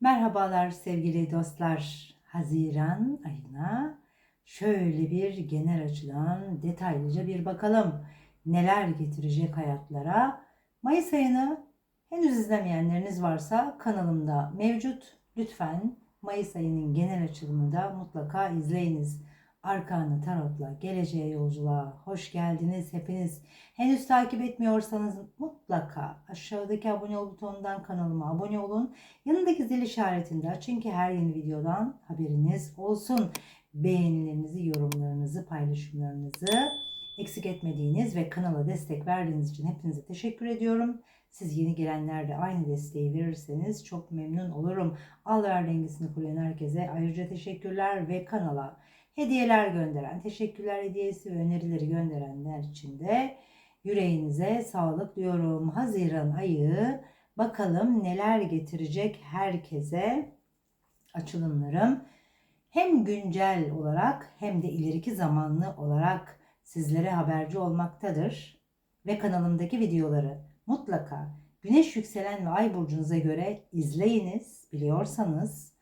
Merhabalar sevgili dostlar. Haziran ayına şöyle bir genel açıdan detaylıca bir bakalım. Neler getirecek hayatlara? Mayıs ayını henüz izlemeyenleriniz varsa kanalımda mevcut. Lütfen Mayıs ayının genel açılımını da mutlaka izleyiniz. Arkanı Tarot'la geleceğe yolculuğa hoş geldiniz hepiniz. Henüz takip etmiyorsanız mutlaka aşağıdaki abone ol butonundan kanalıma abone olun. Yanındaki zil işaretini de açın ki her yeni videodan haberiniz olsun. Beğenilerinizi, yorumlarınızı, paylaşımlarınızı eksik etmediğiniz ve kanala destek verdiğiniz için hepinize teşekkür ediyorum. Siz yeni gelenler de aynı desteği verirseniz çok memnun olurum. Al dengesini kuruyan herkese ayrıca teşekkürler ve kanala hediyeler gönderen, teşekkürler hediyesi ve önerileri gönderenler için de yüreğinize sağlık diyorum. Haziran ayı bakalım neler getirecek herkese açılımlarım. Hem güncel olarak hem de ileriki zamanlı olarak sizlere haberci olmaktadır. Ve kanalımdaki videoları mutlaka güneş yükselen ve ay burcunuza göre izleyiniz biliyorsanız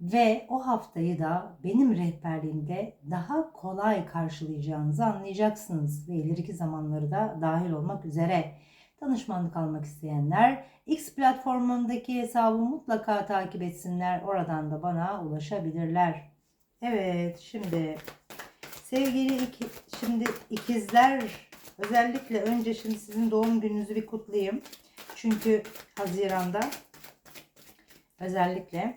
ve o haftayı da benim rehberliğimde daha kolay karşılayacağınızı anlayacaksınız ve ileriki zamanları da dahil olmak üzere. Danışmanlık almak isteyenler X platformundaki hesabı mutlaka takip etsinler. Oradan da bana ulaşabilirler. Evet, şimdi sevgili iki, şimdi ikizler özellikle önce şimdi sizin doğum gününüzü bir kutlayayım. Çünkü Haziran'da özellikle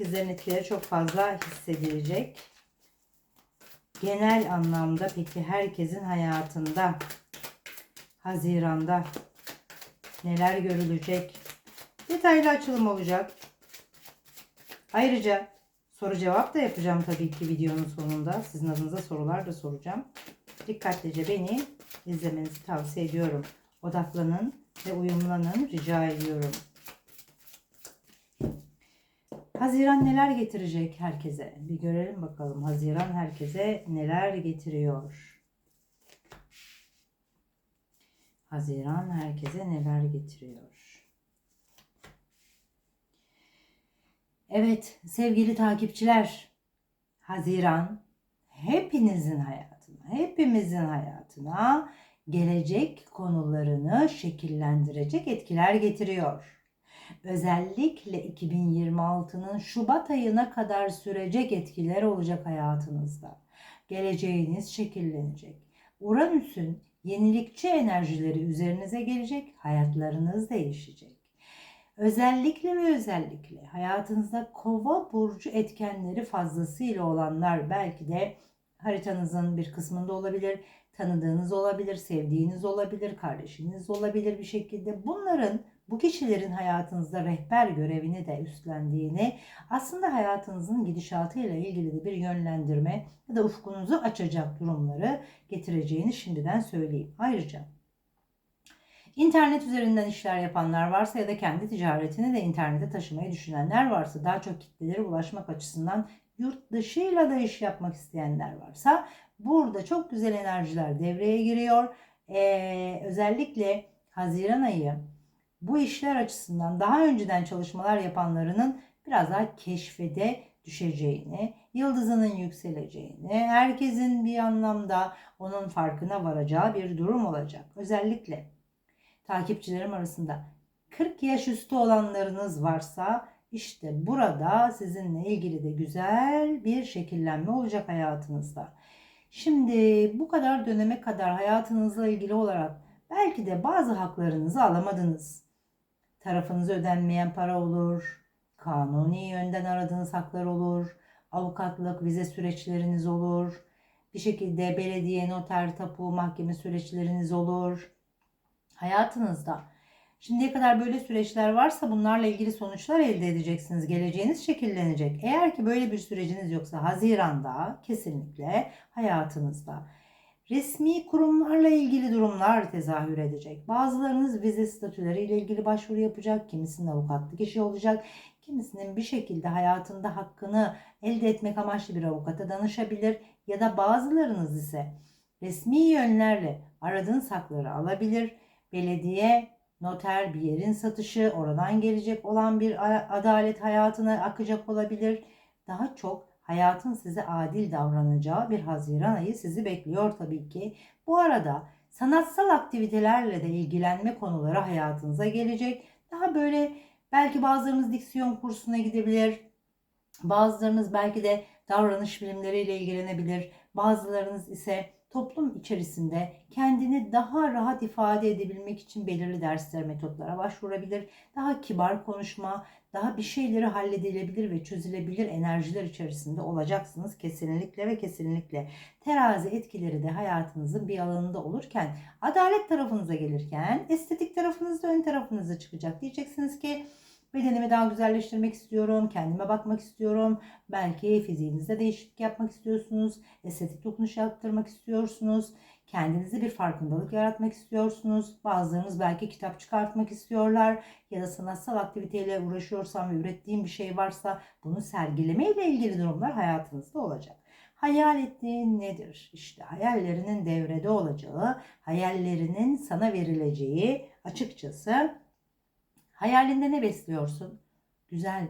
ikizlerin etkileri çok fazla hissedilecek. Genel anlamda peki herkesin hayatında Haziran'da neler görülecek? Detaylı açılım olacak. Ayrıca soru cevap da yapacağım tabii ki videonun sonunda. Sizin adınıza sorular da soracağım. Dikkatlice beni izlemenizi tavsiye ediyorum. Odaklanın ve uyumlanın rica ediyorum. Haziran neler getirecek herkese? Bir görelim bakalım. Haziran herkese neler getiriyor? Haziran herkese neler getiriyor? Evet sevgili takipçiler. Haziran hepinizin hayatına, hepimizin hayatına gelecek konularını şekillendirecek etkiler getiriyor özellikle 2026'nın Şubat ayına kadar sürecek etkiler olacak hayatınızda. Geleceğiniz şekillenecek. Uranüs'ün yenilikçi enerjileri üzerinize gelecek, hayatlarınız değişecek. Özellikle ve özellikle hayatınızda kova burcu etkenleri fazlasıyla olanlar belki de haritanızın bir kısmında olabilir, tanıdığınız olabilir, sevdiğiniz olabilir, kardeşiniz olabilir bir şekilde. Bunların bu kişilerin hayatınızda rehber görevini de üstlendiğini, aslında hayatınızın gidişatıyla ilgili de bir yönlendirme ya da ufkunuzu açacak durumları getireceğini şimdiden söyleyeyim. Ayrıca İnternet üzerinden işler yapanlar varsa ya da kendi ticaretini de internete taşımayı düşünenler varsa daha çok kitlelere ulaşmak açısından yurt dışıyla da iş yapmak isteyenler varsa burada çok güzel enerjiler devreye giriyor. Ee, özellikle Haziran ayı bu işler açısından daha önceden çalışmalar yapanlarının biraz daha keşfede düşeceğini, yıldızının yükseleceğini, herkesin bir anlamda onun farkına varacağı bir durum olacak. Özellikle takipçilerim arasında 40 yaş üstü olanlarınız varsa işte burada sizinle ilgili de güzel bir şekillenme olacak hayatınızda. Şimdi bu kadar döneme kadar hayatınızla ilgili olarak belki de bazı haklarınızı alamadınız tarafınıza ödenmeyen para olur, kanuni yönden aradığınız haklar olur, avukatlık, vize süreçleriniz olur, bir şekilde belediye, noter, tapu, mahkeme süreçleriniz olur. Hayatınızda şimdiye kadar böyle süreçler varsa bunlarla ilgili sonuçlar elde edeceksiniz. Geleceğiniz şekillenecek. Eğer ki böyle bir süreciniz yoksa Haziran'da kesinlikle hayatınızda resmi kurumlarla ilgili durumlar tezahür edecek. Bazılarınız vize statüleriyle ilgili başvuru yapacak, kimisinin avukatlık işi olacak, kimisinin bir şekilde hayatında hakkını elde etmek amaçlı bir avukata danışabilir ya da bazılarınız ise resmi yönlerle aradığınız hakları alabilir. Belediye noter bir yerin satışı, oradan gelecek olan bir adalet hayatına akacak olabilir. Daha çok hayatın size adil davranacağı bir Haziran ayı sizi bekliyor tabii ki. Bu arada sanatsal aktivitelerle de ilgilenme konuları hayatınıza gelecek. Daha böyle belki bazılarınız diksiyon kursuna gidebilir. Bazılarınız belki de davranış bilimleriyle ilgilenebilir. Bazılarınız ise toplum içerisinde kendini daha rahat ifade edebilmek için belirli dersler, metotlara başvurabilir. Daha kibar konuşma, daha bir şeyleri halledilebilir ve çözülebilir enerjiler içerisinde olacaksınız kesinlikle ve kesinlikle. Terazi etkileri de hayatınızın bir alanında olurken adalet tarafınıza gelirken estetik tarafınız da ön tarafınıza çıkacak. Diyeceksiniz ki bedenimi daha güzelleştirmek istiyorum, kendime bakmak istiyorum. Belki fiziğinizde değişiklik yapmak istiyorsunuz, estetik dokunuş yaptırmak istiyorsunuz. Kendinize bir farkındalık yaratmak istiyorsunuz. Bazılarınız belki kitap çıkartmak istiyorlar ya da sanatsal aktiviteyle uğraşıyorsam ve ürettiğim bir şey varsa bunu sergileme ile ilgili durumlar hayatınızda olacak. Hayal ettiğin nedir? İşte hayallerinin devrede olacağı, hayallerinin sana verileceği açıkçası hayalinde ne besliyorsun? Güzel,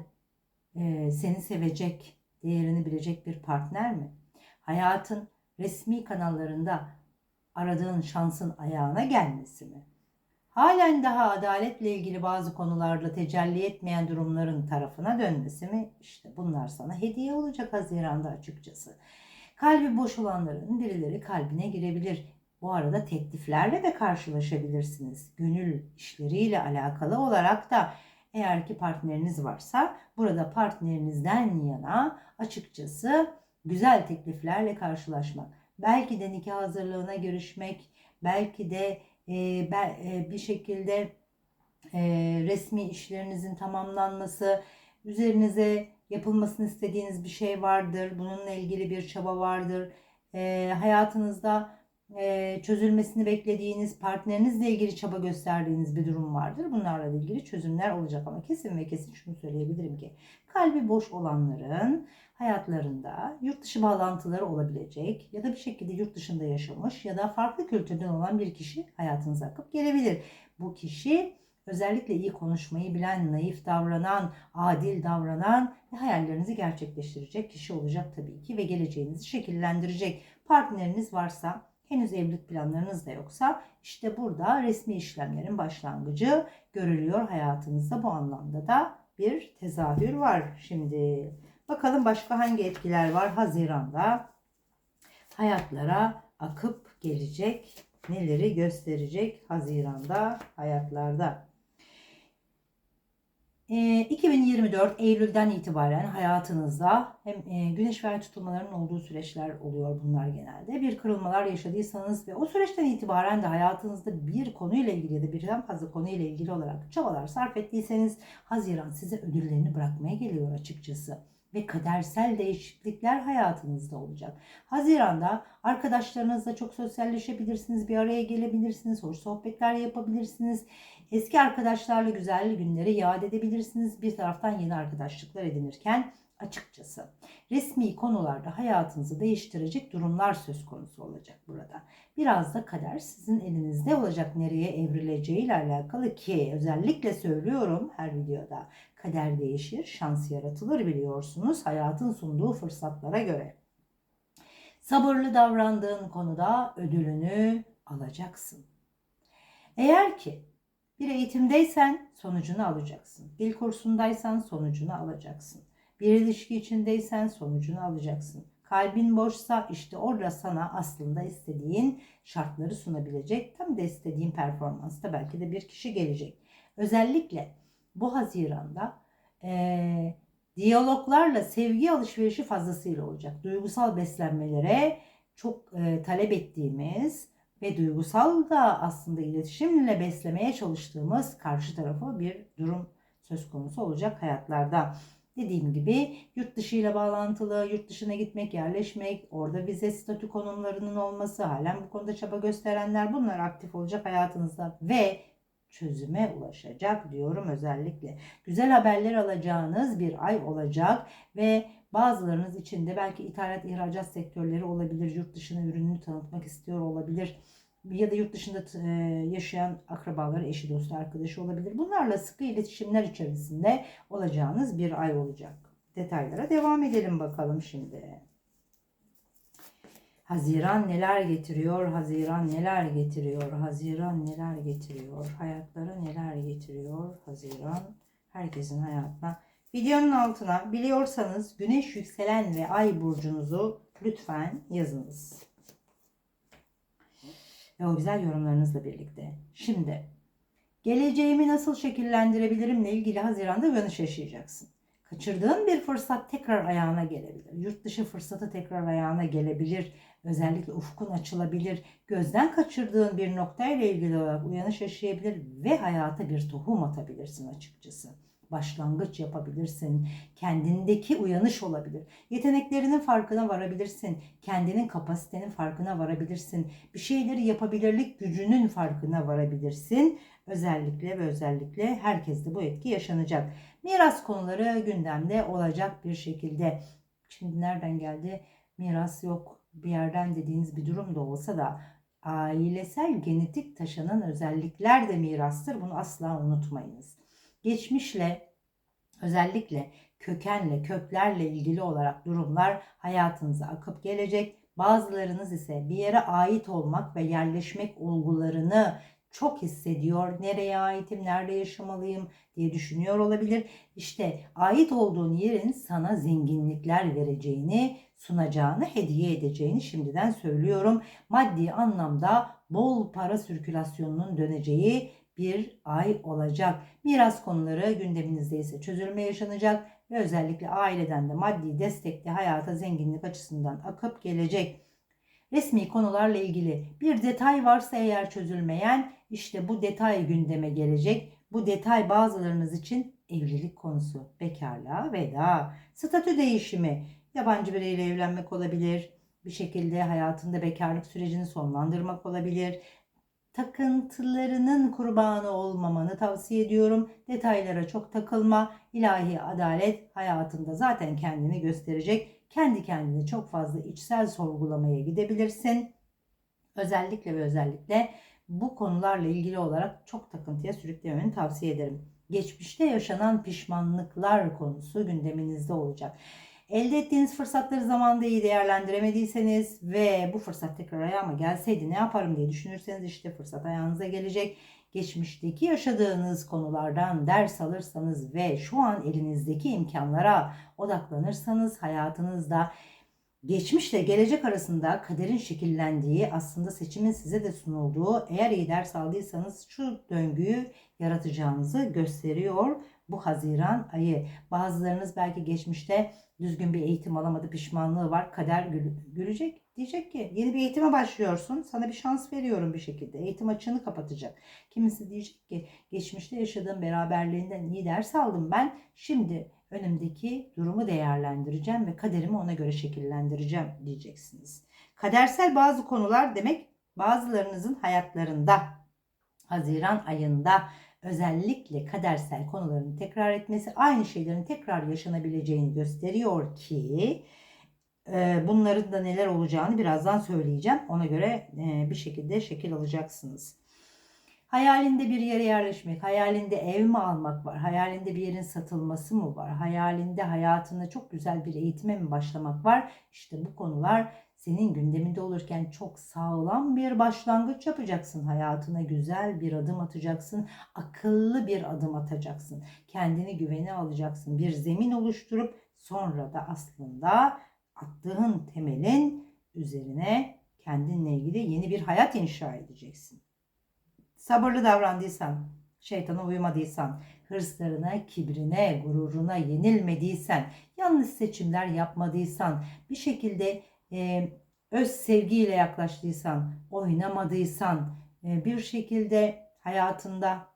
e, seni sevecek, değerini bilecek bir partner mi? Hayatın resmi kanallarında aradığın şansın ayağına gelmesi mi? Halen daha adaletle ilgili bazı konularda tecelli etmeyen durumların tarafına dönmesi mi? İşte bunlar sana hediye olacak Haziran'da açıkçası. Kalbi boş olanların birileri kalbine girebilir. Bu arada tekliflerle de karşılaşabilirsiniz. Gönül işleriyle alakalı olarak da eğer ki partneriniz varsa burada partnerinizden yana açıkçası güzel tekliflerle karşılaşmak. Belki de nikah hazırlığına görüşmek, belki de e, be- e, bir şekilde e, resmi işlerinizin tamamlanması, üzerinize yapılmasını istediğiniz bir şey vardır. Bununla ilgili bir çaba vardır. E, hayatınızda e, çözülmesini beklediğiniz, partnerinizle ilgili çaba gösterdiğiniz bir durum vardır. Bunlarla ilgili çözümler olacak ama kesin ve kesin şunu söyleyebilirim ki kalbi boş olanların hayatlarında yurt dışı bağlantıları olabilecek ya da bir şekilde yurt dışında yaşamış ya da farklı kültürden olan bir kişi hayatınıza akıp gelebilir. Bu kişi özellikle iyi konuşmayı bilen, naif davranan, adil davranan ve hayallerinizi gerçekleştirecek kişi olacak tabii ki ve geleceğinizi şekillendirecek. Partneriniz varsa henüz evlilik planlarınız da yoksa işte burada resmi işlemlerin başlangıcı görülüyor hayatınızda bu anlamda da bir tezahür var. Şimdi bakalım başka hangi etkiler var Haziran'da hayatlara akıp gelecek neleri gösterecek Haziran'da hayatlarda. Ee, 2024 Eylül'den itibaren hayatınızda hem e, güneş ve ay tutulmalarının olduğu süreçler oluyor bunlar genelde. Bir kırılmalar yaşadıysanız ve o süreçten itibaren de hayatınızda bir konuyla ilgili ya da birden fazla konuyla ilgili olarak çabalar sarf ettiyseniz Haziran size ödüllerini bırakmaya geliyor açıkçası ve kadersel değişiklikler hayatınızda olacak. Haziran'da arkadaşlarınızla çok sosyalleşebilirsiniz, bir araya gelebilirsiniz, hoş sohbetler yapabilirsiniz. Eski arkadaşlarla güzel günleri yad edebilirsiniz. Bir taraftan yeni arkadaşlıklar edinirken açıkçası resmi konularda hayatınızı değiştirecek durumlar söz konusu olacak burada. Biraz da kader sizin elinizde olacak nereye evrileceği ile alakalı ki özellikle söylüyorum her videoda kader değişir, şans yaratılır biliyorsunuz hayatın sunduğu fırsatlara göre. Sabırlı davrandığın konuda ödülünü alacaksın. Eğer ki bir eğitimdeysen sonucunu alacaksın. Dil kursundaysan sonucunu alacaksın. Bir ilişki içindeysen sonucunu alacaksın. Kalbin boşsa işte orada sana aslında istediğin şartları sunabilecek, tam da istediğin performansta belki de bir kişi gelecek. Özellikle bu Haziran'da eee, diyaloglarla sevgi alışverişi fazlasıyla olacak. Duygusal beslenmelere çok eee, talep ettiğimiz ve duygusal da aslında iletişimle beslemeye çalıştığımız karşı tarafı bir durum söz konusu olacak hayatlarda. Dediğim gibi yurt dışı ile bağlantılı, yurt dışına gitmek, yerleşmek, orada vize statü konumlarının olması, halen bu konuda çaba gösterenler bunlar aktif olacak hayatınızda ve çözüme ulaşacak diyorum özellikle. Güzel haberler alacağınız bir ay olacak ve bazılarınız için de belki ithalat ihracat sektörleri olabilir, yurt dışına ürününü tanıtmak istiyor olabilir. Ya da yurt dışında e, yaşayan akrabaları, eşi, dostu, arkadaşı olabilir. Bunlarla sıkı iletişimler içerisinde olacağınız bir ay olacak. Detaylara devam edelim bakalım şimdi. Haziran neler getiriyor? Haziran neler getiriyor? Haziran neler getiriyor? Hayatlara neler getiriyor? Haziran herkesin hayatına. Videonun altına biliyorsanız güneş yükselen ve ay burcunuzu lütfen yazınız. Ve o güzel yorumlarınızla birlikte. Şimdi geleceğimi nasıl şekillendirebilirimle ilgili Haziran'da uyanış yaşayacaksın. Kaçırdığın bir fırsat tekrar ayağına gelebilir. Yurt dışı fırsatı tekrar ayağına gelebilir. Özellikle ufkun açılabilir. Gözden kaçırdığın bir noktayla ilgili olarak uyanış yaşayabilir ve hayata bir tohum atabilirsin açıkçası. Başlangıç yapabilirsin. Kendindeki uyanış olabilir. Yeteneklerinin farkına varabilirsin. Kendinin kapasitenin farkına varabilirsin. Bir şeyleri yapabilirlik gücünün farkına varabilirsin. Özellikle ve özellikle herkeste bu etki yaşanacak. Miras konuları gündemde olacak bir şekilde. Şimdi nereden geldi? Miras yok bir yerden dediğiniz bir durum da olsa da ailesel genetik taşınan özellikler de mirastır. Bunu asla unutmayınız. Geçmişle özellikle kökenle, köklerle ilgili olarak durumlar hayatınıza akıp gelecek. Bazılarınız ise bir yere ait olmak ve yerleşmek olgularını çok hissediyor. Nereye aitim, nerede yaşamalıyım diye düşünüyor olabilir. İşte ait olduğun yerin sana zenginlikler vereceğini, sunacağını, hediye edeceğini şimdiden söylüyorum. Maddi anlamda bol para sirkülasyonunun döneceği bir ay olacak. Miras konuları gündeminizde ise çözülme yaşanacak ve özellikle aileden de maddi destekli hayata zenginlik açısından akıp gelecek. Resmi konularla ilgili bir detay varsa eğer çözülmeyen işte bu detay gündeme gelecek. Bu detay bazılarınız için evlilik konusu, bekarlığa veda, statü değişimi, yabancı biriyle evlenmek olabilir, bir şekilde hayatında bekarlık sürecini sonlandırmak olabilir. Takıntılarının kurbanı olmamanı tavsiye ediyorum. Detaylara çok takılma. İlahi adalet hayatında zaten kendini gösterecek. Kendi kendini çok fazla içsel sorgulamaya gidebilirsin. Özellikle ve özellikle bu konularla ilgili olarak çok takıntıya sürüklemeni tavsiye ederim. Geçmişte yaşanan pişmanlıklar konusu gündeminizde olacak. Elde ettiğiniz fırsatları zamanda iyi değerlendiremediyseniz ve bu fırsat tekrar ayağıma gelseydi ne yaparım diye düşünürseniz işte fırsat ayağınıza gelecek. Geçmişteki yaşadığınız konulardan ders alırsanız ve şu an elinizdeki imkanlara odaklanırsanız hayatınızda geçmişle gelecek arasında kaderin şekillendiği aslında seçimin size de sunulduğu eğer iyi ders aldıysanız şu döngüyü yaratacağınızı gösteriyor bu Haziran ayı. Bazılarınız belki geçmişte düzgün bir eğitim alamadı, pişmanlığı var. Kader gül gülecek. Diyecek ki yeni bir eğitime başlıyorsun. Sana bir şans veriyorum bir şekilde. Eğitim açığını kapatacak. Kimisi diyecek ki geçmişte yaşadığım beraberliğinden iyi ders aldım ben. Şimdi önümdeki durumu değerlendireceğim ve kaderimi ona göre şekillendireceğim diyeceksiniz. Kadersel bazı konular demek bazılarınızın hayatlarında Haziran ayında özellikle kadersel konuların tekrar etmesi aynı şeylerin tekrar yaşanabileceğini gösteriyor ki e, bunların da neler olacağını birazdan söyleyeceğim. Ona göre e, bir şekilde şekil alacaksınız. Hayalinde bir yere yerleşmek, hayalinde ev mi almak var, hayalinde bir yerin satılması mı var, hayalinde hayatında çok güzel bir eğitime mi başlamak var. İşte bu konular senin gündeminde olurken çok sağlam bir başlangıç yapacaksın. Hayatına güzel bir adım atacaksın. Akıllı bir adım atacaksın. Kendini güvene alacaksın. Bir zemin oluşturup sonra da aslında attığın temelin üzerine kendinle ilgili yeni bir hayat inşa edeceksin. Sabırlı davrandıysan, şeytana uymadıysan, hırslarına, kibrine, gururuna yenilmediysen, yanlış seçimler yapmadıysan, bir şekilde e, öz sevgiyle yaklaştıysan, oynamadıysan, e, bir şekilde hayatında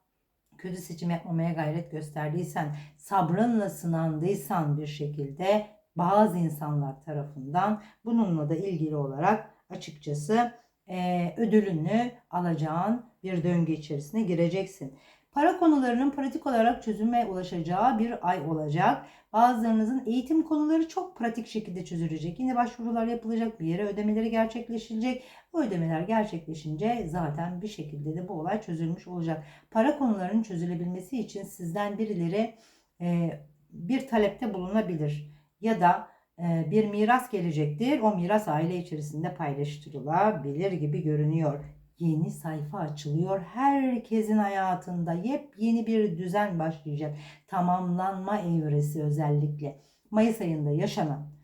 kötü seçim yapmamaya gayret gösterdiysen, sabrınla sınandıysan bir şekilde bazı insanlar tarafından bununla da ilgili olarak açıkçası e, ödülünü alacağın bir döngü içerisine gireceksin. Para konularının pratik olarak çözüme ulaşacağı bir ay olacak. Bazılarınızın eğitim konuları çok pratik şekilde çözülecek. Yine başvurular yapılacak, bir yere ödemeleri gerçekleşecek. Bu ödemeler gerçekleşince zaten bir şekilde de bu olay çözülmüş olacak. Para konularının çözülebilmesi için sizden birileri e, bir talepte bulunabilir ya da e, bir miras gelecektir. O miras aile içerisinde paylaştırılabilir gibi görünüyor. Yeni sayfa açılıyor. Herkesin hayatında yepyeni bir düzen başlayacak. Tamamlanma evresi özellikle. Mayıs ayında yaşanan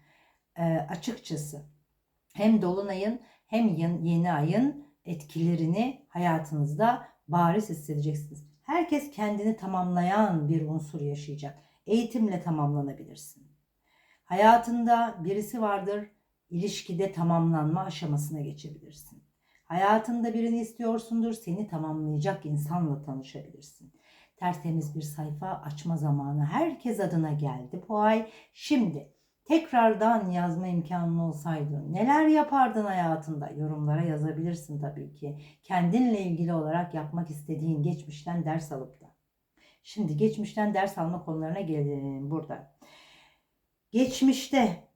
e, açıkçası hem dolunayın hem yeni ayın etkilerini hayatınızda bariz hissedeceksiniz. Herkes kendini tamamlayan bir unsur yaşayacak. Eğitimle tamamlanabilirsin. Hayatında birisi vardır, ilişkide tamamlanma aşamasına geçebilirsin. Hayatında birini istiyorsundur, seni tamamlayacak insanla tanışabilirsin. Tertemiz bir sayfa açma zamanı herkes adına geldi bu ay. Şimdi tekrardan yazma imkanın olsaydı neler yapardın hayatında? Yorumlara yazabilirsin tabii ki. Kendinle ilgili olarak yapmak istediğin geçmişten ders alıp da. Şimdi geçmişten ders alma konularına gelelim burada. Geçmişte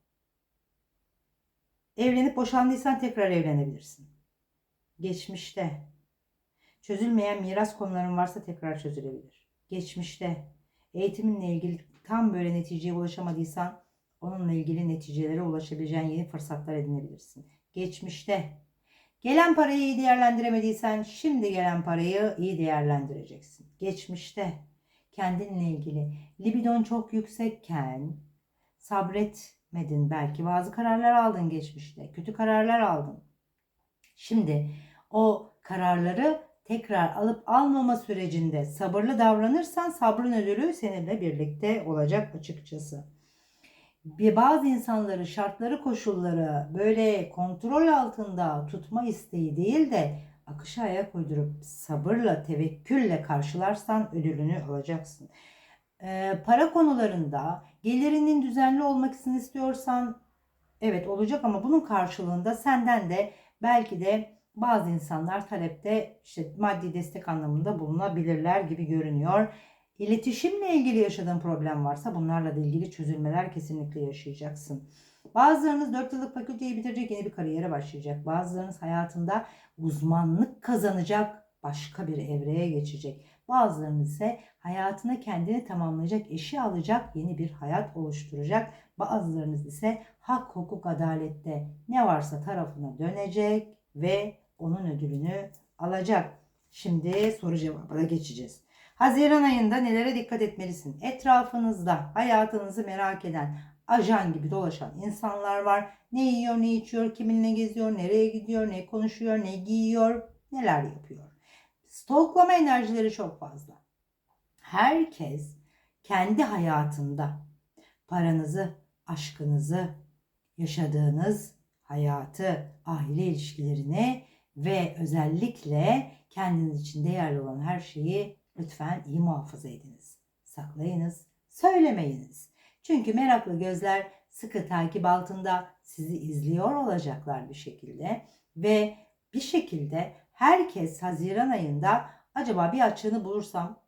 evlenip boşandıysan tekrar evlenebilirsin. Geçmişte çözülmeyen miras konuların varsa tekrar çözülebilir. Geçmişte eğitiminle ilgili tam böyle neticeye ulaşamadıysan onunla ilgili neticelere ulaşabileceğin yeni fırsatlar edinebilirsin. Geçmişte gelen parayı iyi değerlendiremediysen şimdi gelen parayı iyi değerlendireceksin. Geçmişte kendinle ilgili libidon çok yüksekken sabretmedin belki bazı kararlar aldın geçmişte kötü kararlar aldın. Şimdi o kararları tekrar alıp almama sürecinde sabırlı davranırsan sabrın ödülü seninle birlikte olacak açıkçası. Bir bazı insanları şartları koşulları böyle kontrol altında tutma isteği değil de akışa ayak uydurup sabırla tevekkülle karşılarsan ödülünü alacaksın. Ee, para konularında gelirinin düzenli olmasını istiyorsan evet olacak ama bunun karşılığında senden de belki de bazı insanlar talepte işte maddi destek anlamında bulunabilirler gibi görünüyor. İletişimle ilgili yaşadığın problem varsa bunlarla da ilgili çözülmeler kesinlikle yaşayacaksın. Bazılarınız 4 yıllık fakülteyi bitirecek yeni bir kariyere başlayacak. Bazılarınız hayatında uzmanlık kazanacak başka bir evreye geçecek. Bazılarınız ise hayatına kendini tamamlayacak, eşi alacak, yeni bir hayat oluşturacak. Bazılarınız ise hak, hukuk, adalette ne varsa tarafına dönecek ve onun ödülünü alacak. Şimdi soru cevabına geçeceğiz. Haziran ayında nelere dikkat etmelisin? Etrafınızda hayatınızı merak eden, ajan gibi dolaşan insanlar var. Ne yiyor, ne içiyor, kiminle geziyor, nereye gidiyor, ne konuşuyor, ne giyiyor, neler yapıyor. Stoklama enerjileri çok fazla. Herkes kendi hayatında paranızı, aşkınızı, yaşadığınız hayatı, aile ilişkilerini ve özellikle kendiniz için değerli olan her şeyi lütfen iyi muhafaza ediniz. Saklayınız, söylemeyiniz. Çünkü meraklı gözler sıkı takip altında sizi izliyor olacaklar bir şekilde ve bir şekilde herkes Haziran ayında acaba bir açığını bulursam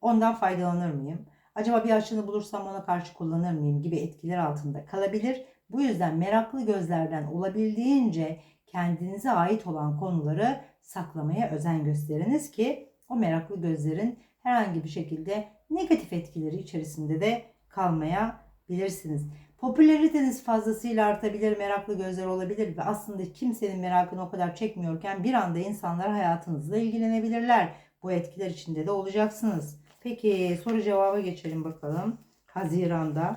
ondan faydalanır mıyım? Acaba bir açığını bulursam ona karşı kullanır mıyım gibi etkiler altında kalabilir. Bu yüzden meraklı gözlerden olabildiğince kendinize ait olan konuları saklamaya özen gösteriniz ki o meraklı gözlerin herhangi bir şekilde negatif etkileri içerisinde de kalmayabilirsiniz. Popülariteniz fazlasıyla artabilir, meraklı gözler olabilir ve aslında kimsenin merakını o kadar çekmiyorken bir anda insanlar hayatınızla ilgilenebilirler. Bu etkiler içinde de olacaksınız. Peki soru cevaba geçelim bakalım. Haziranda.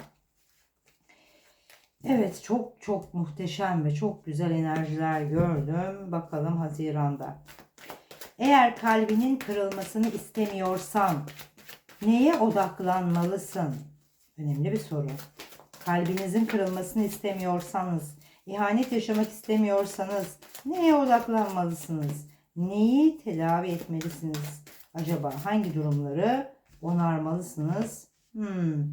Evet çok çok muhteşem ve çok güzel enerjiler gördüm. Bakalım Haziran'da. Eğer kalbinin kırılmasını istemiyorsan neye odaklanmalısın? Önemli bir soru. Kalbinizin kırılmasını istemiyorsanız, ihanet yaşamak istemiyorsanız neye odaklanmalısınız? Neyi tedavi etmelisiniz? Acaba hangi durumları onarmalısınız? Hmm.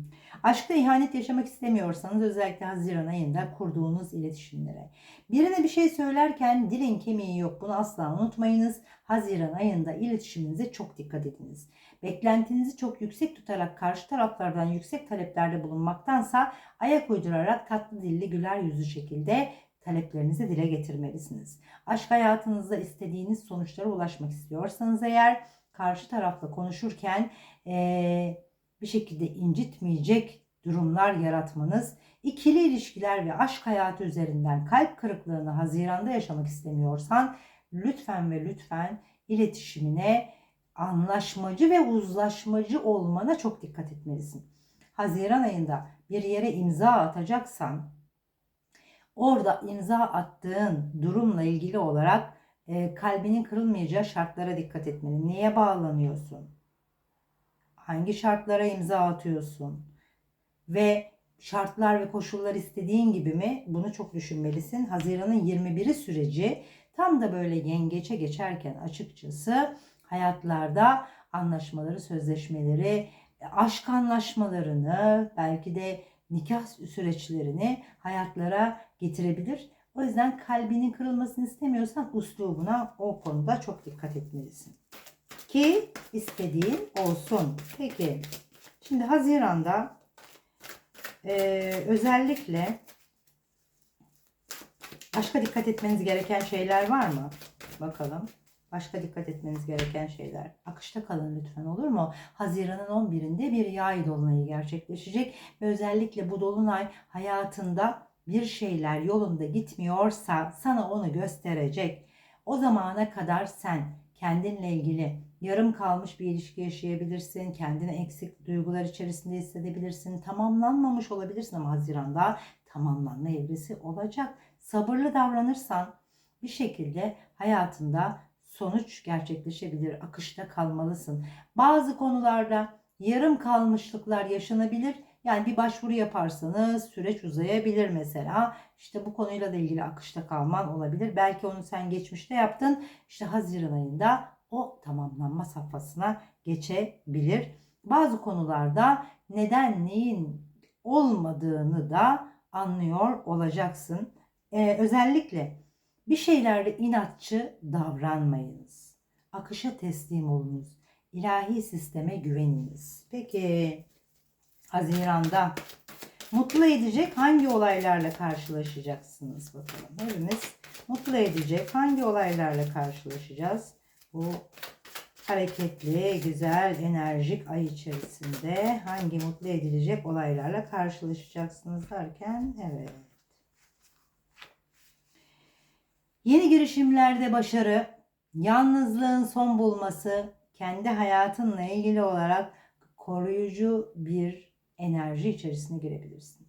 Aşkta ihanet yaşamak istemiyorsanız özellikle Haziran ayında kurduğunuz iletişimlere. Birine bir şey söylerken dilin kemiği yok bunu asla unutmayınız. Haziran ayında iletişiminize çok dikkat ediniz. Beklentinizi çok yüksek tutarak karşı taraflardan yüksek taleplerde bulunmaktansa ayak uydurarak tatlı dilli güler yüzlü şekilde taleplerinizi dile getirmelisiniz. Aşk hayatınızda istediğiniz sonuçlara ulaşmak istiyorsanız eğer karşı tarafla konuşurken eee, bir şekilde incitmeyecek durumlar yaratmanız, ikili ilişkiler ve aşk hayatı üzerinden kalp kırıklığını Haziran'da yaşamak istemiyorsan lütfen ve lütfen iletişimine anlaşmacı ve uzlaşmacı olmana çok dikkat etmelisin. Haziran ayında bir yere imza atacaksan orada imza attığın durumla ilgili olarak e, kalbinin kırılmayacağı şartlara dikkat etmeli. Neye bağlanıyorsun? Hangi şartlara imza atıyorsun? Ve şartlar ve koşullar istediğin gibi mi? Bunu çok düşünmelisin. Haziran'ın 21'i süreci tam da böyle yengeçe geçerken açıkçası hayatlarda anlaşmaları, sözleşmeleri, aşk anlaşmalarını, belki de nikah süreçlerini hayatlara getirebilir. O yüzden kalbinin kırılmasını istemiyorsan uslubuna o konuda çok dikkat etmelisin. Ki istediğin olsun. Peki. Şimdi Haziran'da eee, özellikle başka dikkat etmeniz gereken şeyler var mı? Bakalım. Başka dikkat etmeniz gereken şeyler. Akışta kalın lütfen olur mu? Haziran'ın 11'inde bir yay dolunayı gerçekleşecek ve özellikle bu dolunay hayatında bir şeyler yolunda gitmiyorsa sana onu gösterecek. O zamana kadar sen kendinle ilgili yarım kalmış bir ilişki yaşayabilirsin. Kendini eksik duygular içerisinde hissedebilirsin. Tamamlanmamış olabilirsin ama Haziran'da tamamlanma evresi olacak. Sabırlı davranırsan bir şekilde hayatında sonuç gerçekleşebilir. Akışta kalmalısın. Bazı konularda yarım kalmışlıklar yaşanabilir. Yani bir başvuru yaparsanız süreç uzayabilir mesela. İşte bu konuyla da ilgili akışta kalman olabilir. Belki onu sen geçmişte yaptın. İşte Haziran ayında o tamamlanma safhasına geçebilir. Bazı konularda neden neyin olmadığını da anlıyor olacaksın. Ee, özellikle bir şeylerde inatçı davranmayınız. Akışa teslim olunuz. İlahi sisteme güveniniz. Peki Haziran'da mutlu edecek hangi olaylarla karşılaşacaksınız bakalım. Hepimiz mutlu edecek hangi olaylarla karşılaşacağız? Bu hareketli, güzel, enerjik ay içerisinde hangi mutlu edilecek olaylarla karşılaşacaksınız derken evet. Yeni girişimlerde başarı, yalnızlığın son bulması, kendi hayatınla ilgili olarak koruyucu bir enerji içerisine girebilirsin.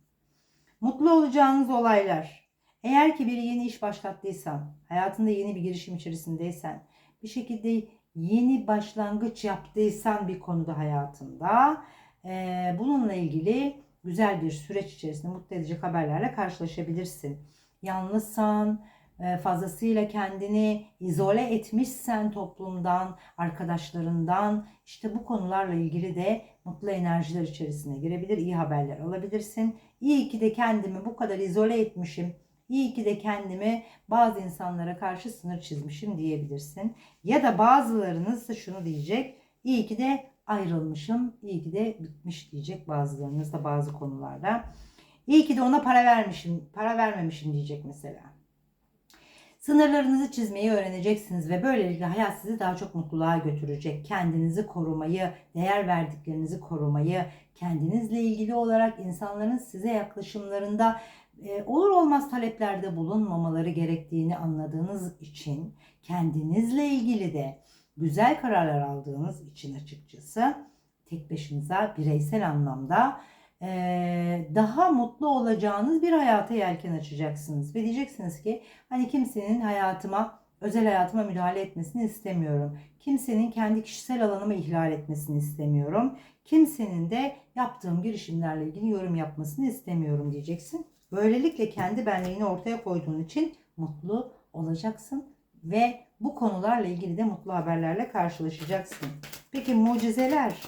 Mutlu olacağınız olaylar. Eğer ki bir yeni iş başlattıysan, hayatında yeni bir girişim içerisindeysen, bir şekilde yeni başlangıç yaptıysan bir konuda hayatında, eee, bununla ilgili güzel bir süreç içerisinde mutlu edecek haberlerle karşılaşabilirsin. Yalnızsan, e, fazlasıyla kendini izole etmişsen toplumdan, arkadaşlarından işte bu konularla ilgili de mutlu enerjiler içerisine girebilir, iyi haberler alabilirsin. İyi ki de kendimi bu kadar izole etmişim. İyi ki de kendimi bazı insanlara karşı sınır çizmişim diyebilirsin. Ya da bazılarınız da şunu diyecek. İyi ki de ayrılmışım, iyi ki de bitmiş diyecek bazılarınız da bazı konularda. İyi ki de ona para vermişim, para vermemişim diyecek mesela. Sınırlarınızı çizmeyi öğreneceksiniz ve böylelikle hayat sizi daha çok mutluluğa götürecek. Kendinizi korumayı, değer verdiklerinizi korumayı, kendinizle ilgili olarak insanların size yaklaşımlarında olur olmaz taleplerde bulunmamaları gerektiğini anladığınız için kendinizle ilgili de güzel kararlar aldığınız için açıkçası tek başınıza bireysel anlamda e, daha mutlu olacağınız bir hayata yelken açacaksınız. Ve diyeceksiniz ki hani kimsenin hayatıma, özel hayatıma müdahale etmesini istemiyorum. Kimsenin kendi kişisel alanımı ihlal etmesini istemiyorum. Kimsenin de yaptığım girişimlerle ilgili yorum yapmasını istemiyorum diyeceksin. Böylelikle kendi benliğini ortaya koyduğun için mutlu olacaksın ve bu konularla ilgili de mutlu haberlerle karşılaşacaksın. Peki mucizeler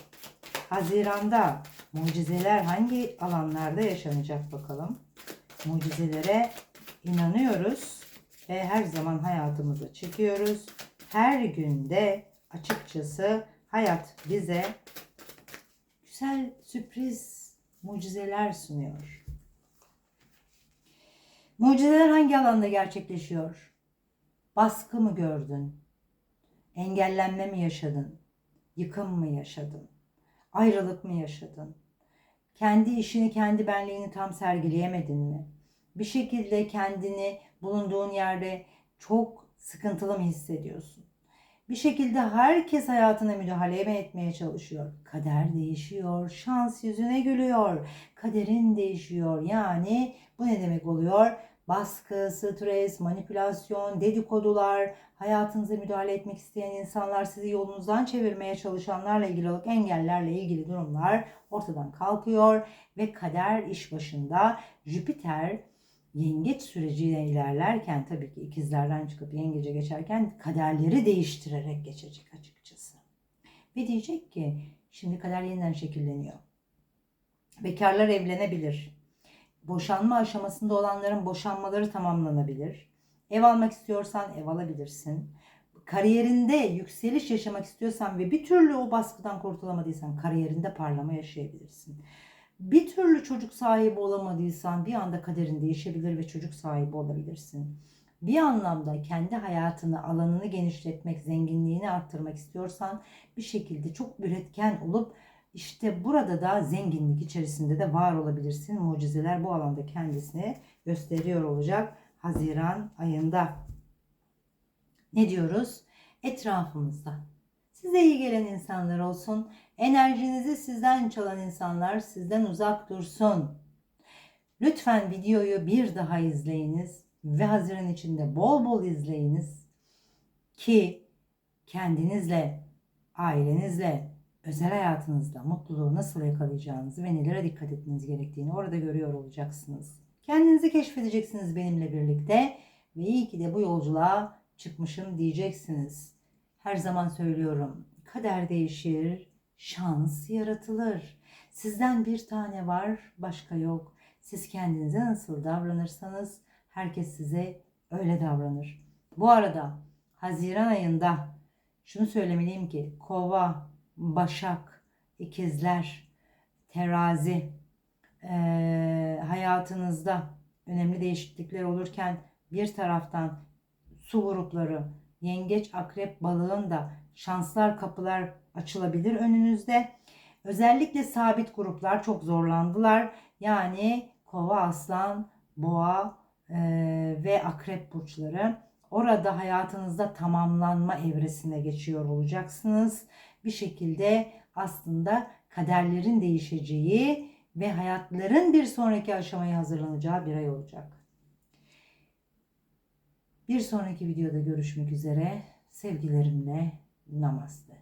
Haziran'da Mucizeler hangi alanlarda yaşanacak bakalım. Mucizelere inanıyoruz ve her zaman hayatımıza çekiyoruz. Her günde açıkçası hayat bize güzel sürpriz mucizeler sunuyor. Mucizeler hangi alanda gerçekleşiyor? Baskı mı gördün? Engellenme mi yaşadın? Yıkım mı yaşadın? Ayrılık mı yaşadın? Kendi işini, kendi benliğini tam sergileyemedin mi? Bir şekilde kendini bulunduğun yerde çok sıkıntılı mı hissediyorsun? Bir şekilde herkes hayatına müdahale etmeye çalışıyor. Kader değişiyor, şans yüzüne gülüyor. Kaderin değişiyor. Yani bu ne demek oluyor? Baskı, stres, manipülasyon, dedikodular, hayatınıza müdahale etmek isteyen insanlar, sizi yolunuzdan çevirmeye çalışanlarla ilgili olarak engellerle ilgili durumlar ortadan kalkıyor ve kader iş başında Jüpiter yengeç süreciyle ilerlerken tabii ki ikizlerden çıkıp yengece geçerken kaderleri değiştirerek geçecek açıkçası. Ve diyecek ki şimdi kader yeniden şekilleniyor. Bekarlar evlenebilir. Boşanma aşamasında olanların boşanmaları tamamlanabilir. Ev almak istiyorsan ev alabilirsin. Kariyerinde yükseliş yaşamak istiyorsan ve bir türlü o baskıdan kurtulamadıysan kariyerinde parlama yaşayabilirsin. Bir türlü çocuk sahibi olamadıysan bir anda kaderin değişebilir ve çocuk sahibi olabilirsin. Bir anlamda kendi hayatını, alanını genişletmek, zenginliğini arttırmak istiyorsan bir şekilde çok üretken olup işte burada da zenginlik içerisinde de var olabilirsin. Mucizeler bu alanda kendisini gösteriyor olacak Haziran ayında. Ne diyoruz? Etrafımızda size iyi gelen insanlar olsun. Enerjinizi sizden çalan insanlar sizden uzak dursun. Lütfen videoyu bir daha izleyiniz ve Haziran içinde bol bol izleyiniz ki kendinizle, ailenizle, özel hayatınızda mutluluğu nasıl yakalayacağınızı ve nelere dikkat etmeniz gerektiğini orada görüyor olacaksınız. Kendinizi keşfedeceksiniz benimle birlikte ve iyi ki de bu yolculuğa çıkmışım diyeceksiniz. Her zaman söylüyorum. Kader değişir, şans yaratılır. Sizden bir tane var, başka yok. Siz kendinize nasıl davranırsanız herkes size öyle davranır. Bu arada Haziran ayında şunu söylemeliyim ki Kova, Başak, İkizler, Terazi e, hayatınızda önemli değişiklikler olurken bir taraftan su grupları, yengeç, akrep, balığın da şanslar kapılar açılabilir önünüzde. Özellikle sabit gruplar çok zorlandılar. Yani kova, aslan, boğa e, ve akrep burçları. Orada hayatınızda tamamlanma evresine geçiyor olacaksınız. Bir şekilde aslında kaderlerin değişeceği ve hayatların bir sonraki aşamaya hazırlanacağı bir ay olacak. Bir sonraki videoda görüşmek üzere. Sevgilerimle namaste.